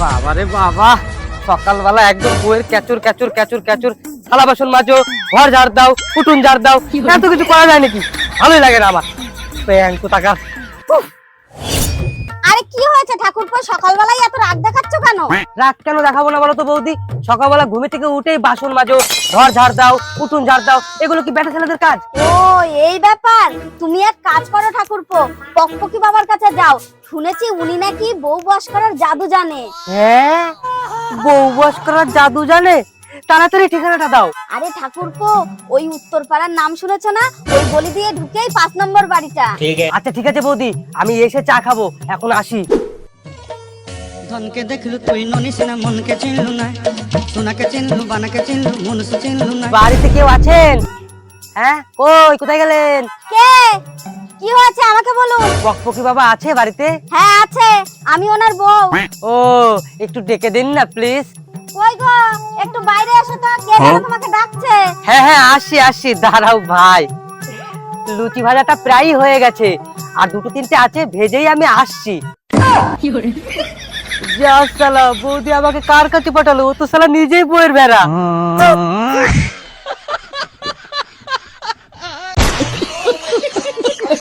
বাবা রে বাবা সকালবেলা একদম বইয়ের ক্যাচুর ক্যাচুর ক্যাচুর ক্যাচুর। থালা বাসন মাজো ঘর ঝাড় দাও উঠুন ঝাড় দাও এত কিছু করা যায় নাকি? ভালোই লাগে না আমার। আরে কি হয়েছে ঠাকুরপো সকালবেলায় এত রাগ দেখাচ্ছ কেন? রাত কেন দেখাবো না বলো তো বৌদি? সকালবেলা ঘুমে থেকে উঠেই বাসন মাজো ঘর ঝাড় দাও উঠুন ঝাড় দাও এগুলো কি বেটা ছেলেদের কাজ? ও এই ব্যাপার। তুমি এক কাজ করো ঠাকুরপো পকপকি বাবার কাছে যাও শুনেছি উনি নাকি বউ বস করার জাদু জানে। হ্যাঁ? বউ বস করার জাদু জানে? তাড়াতাড়ি ঠিকানাটা দাও। আরে ঠাকুরপো ওই উত্তরপাড়ার নাম শুনেছো না? ওই গলি দিয়ে ঢুকেই পাঁচ নম্বর বাড়িটা। আচ্ছা ঠিক আছে বৌদি আমি এসে চা খাব এখন আসি। ধনকে দেখলু তুই ননিস না মনকে চিনলু না। সোনাকে চিনলু বানাকে চিনলু মনুষ চিনলু না। বাড়িতে কেউ আছেন? হ্যাঁ? কই কোথায় গেলেন? কে? কি হয়েছে? আমাকে বলুন। বকপকি বাবা আছে বাড়িতে? হ্যাঁ আছে। আমি ওনার বউ। ও একটু ডেকে দিন না প্লিজ। কই গো একটু বাইরে এসো তো। কে যেন তোমাকে ডাকছে। হ্যাঁ হ্যাঁ আসি আসি দাঁড়াও ভাই। লুচি ভাজাটা প্রায়ই হয়ে গেছে। আর দুটো তিনটে আছে ভেজেই আমি আসছি। যা সালা বৌদি আমাকে কার কাছে পাঠালো? ও তো সালা নিজেই বইয়ের বেড়া।